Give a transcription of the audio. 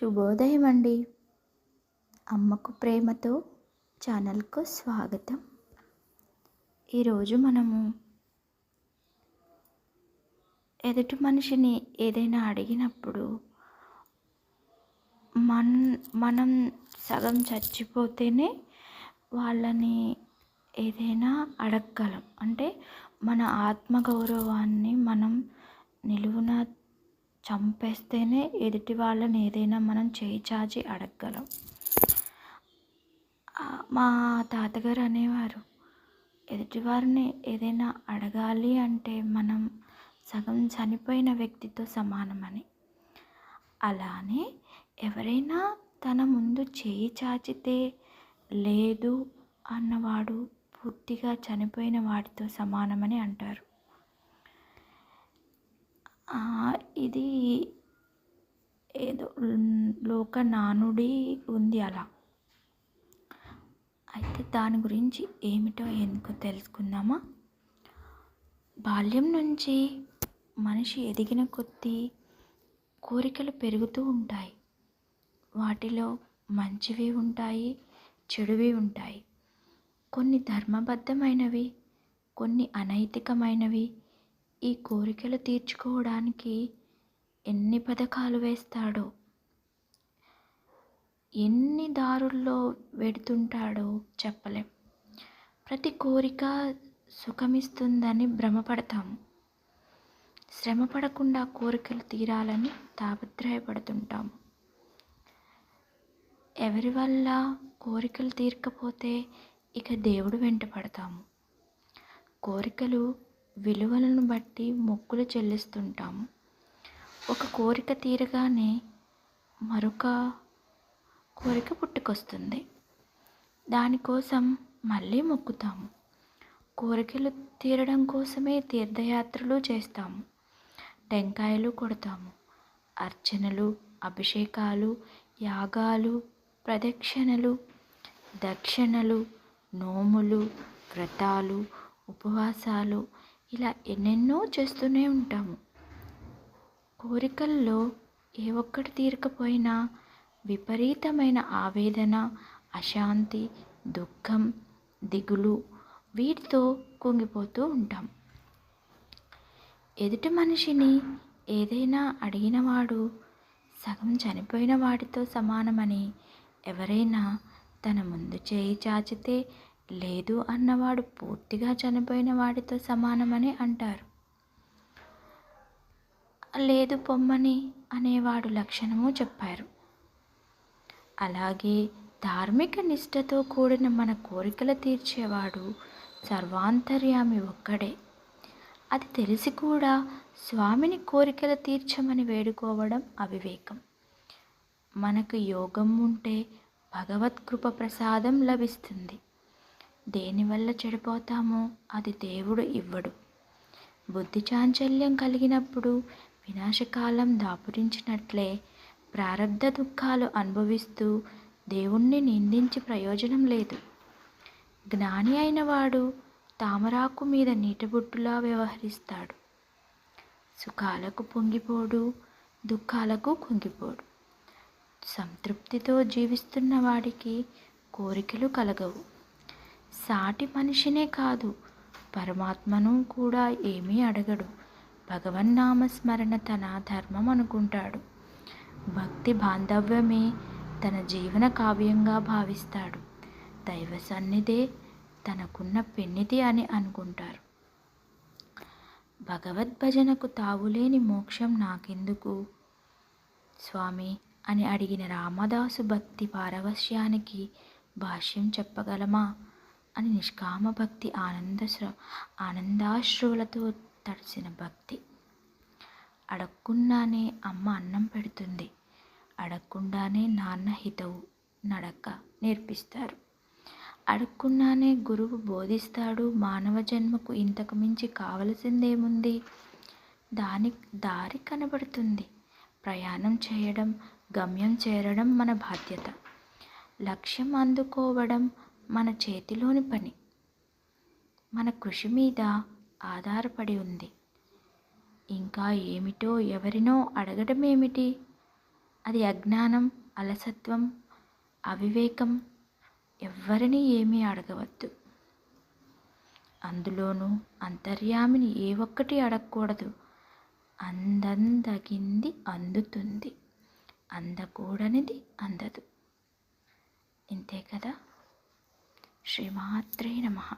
శుభోదయం అండి అమ్మకు ప్రేమతో ఛానల్కు స్వాగతం. ఈరోజు మనము ఎదుటి మనిషిని ఏదైనా అడిగినప్పుడు మన్ మనం సగం చచ్చిపోతేనే వాళ్ళని ఏదైనా అడగగలం. అంటే మన ఆత్మగౌరవాన్ని మనం నిలువున చంపేస్తేనే ఎదుటి వాళ్ళని ఏదైనా మనం చేయి చాచి అడగగలం. మా తాతగారు అనేవారు ఎదుటివారిని ఏదైనా అడగాలి అంటే మనం సగం చనిపోయిన వ్యక్తితో సమానమని. అలానే ఎవరైనా తన ముందు చేయి చాచితే లేదు అన్నవాడు పూర్తిగా చనిపోయిన వాడితో సమానమని అంటారు. ఇది ఏదో లోక నానుడి ఉంది అలా. అయితే దాని గురించి ఏమిటో ఎందుకో తెలుసుకుందామా? బాల్యం నుంచి మనిషి ఎదిగిన కొద్దీ కోరికలు పెరుగుతూ ఉంటాయి. వాటిలో మంచివి ఉంటాయి చెడువి ఉంటాయి. కొన్ని ధర్మబద్ధమైనవి కొన్ని అనైతికమైనవి ఈ కోరికలు తీర్చుకోవడానికి ఎన్ని పథకాలు వేస్తాడో ఎన్ని దారుల్లో వెడుతుంటాడో చెప్పలేం. ప్రతి కోరిక సుఖమిస్తుందని భ్రమపడతాము. శ్రమ పడకుండా కోరికలు తీరాలని తాపత్రయపడుతుంటాము. ఎవరి వల్ల కోరికలు తీరకపోతే ఇక దేవుడు వెంట పడతాము కోరికలు విలువలను బట్టి మొక్కులు చెల్లిస్తుంటాము ఒక కోరిక తీరగానే మరొక కోరిక పుట్టుకొస్తుంది. దానికోసం మళ్ళీ మొక్కుతాము కోరికలు తీరడం కోసమే తీర్థయాత్రలు చేస్తాము టెంకాయలు కొడతాము అర్చనలు అభిషేకాలు యాగాలు ప్రదక్షిణలు దక్షిణలు నోములు వ్రతాలు ఉపవాసాలు ఇలా ఎన్నెన్నో చేస్తూనే ఉంటాము. కోరికల్లో ఏ ఒక్కటి తీరకపోయినా విపరీతమైన ఆవేదన అశాంతి దుఃఖం దిగులు వీటితో కుంగిపోతూ ఉంటాం. ఎదుటి మనిషిని ఏదైనా అడిగినవాడు సగం చనిపోయిన వాడితో సమానమని ఎవరైనా తన ముందు చేయి చాచితే లేదు అన్నవాడు పూర్తిగా చనిపోయిన వాడితో సమానమని అంటారు. లేదు పొమ్మని అనేవాడు లక్షణము చెప్పారు. అలాగే ధార్మిక నిష్ఠతో కూడిన మన కోరికలు తీర్చేవాడు సర్వాంతర్యామి ఒక్కడే. అది తెలిసి కూడా స్వామిని కోరికలు తీర్చమని వేడుకోవడం అవివేకం. మనకు యోగం ఉంటే భగవత్ కృప ప్రసాదం లభిస్తుంది. దేనివల్ల చెడిపోతామో అది దేవుడు ఇవ్వడు. బుద్ధి చాంచల్యం కలిగినప్పుడు వినాశకాలం దాపురించినట్లే ప్రారంధ దుఃఖాలు అనుభవిస్తూ దేవుణ్ణి నిందించి ప్రయోజనం లేదు. జ్ఞాని అయినవాడు తామరాకు మీద నీటిబుట్టులా వ్యవహరిస్తాడు. సుఖాలకు పొంగిపోడు దుఃఖాలకు కుంగిపోడు. సంతృప్తితో జీవిస్తున్న వాడికి కోరికలు కలగవు. సాటి మనిషినే కాదు పరమాత్మను కూడా ఏమీ అడగడు. భగవన్నామస్మరణ తన ధర్మం అనుకుంటాడు. భక్తి బాంధవ్యమే తన జీవన కావ్యంగా భావిస్తాడు. దైవ సన్నిధే తనకున్న పెన్నిది అని అనుకుంటారు. భగవద్భజనకు తావులేని మోక్షం నాకెందుకు? స్వామి అని అడిగిన రామదాసు భక్తి పారవశ్యానికి భాష్యం చెప్పగలమా? అని నిష్కామ భక్తి ఆనందశ్ర ఆనందాశ్రువులతో తడిసిన భక్తి. అడగకుండానే అమ్మ అన్నం పెడుతుంది. అడగకుండానే నాన్న హితవు నడక నేర్పిస్తారు. అడగకుండానే గురువు బోధిస్తాడు మానవ జన్మకు ఇంతకు మించి కావలసిందేముంది? దాని దారి కనబడుతుంది. ప్రయాణం చేయడం గమ్యం చేరడం మన బాధ్యత. లక్ష్యం అందుకోవడం మన చేతిలోని పని. మన కృషి మీద ఆధారపడి ఉంది. ఇంకా ఏమిటో ఎవరినో అడగడం ఏమిటి? అది అజ్ఞానం అలసత్వం అవివేకం. ఎవ్వరిని ఏమీ అడగవద్దు. అందులోనూ అంతర్యామిని ఏ ఒక్కటి అడగకూడదు. అందందగింది అందుతుంది. అందకూడనిది అందదు. ఇంతే కదా? ஸ்ரீமாத்ரே நமகா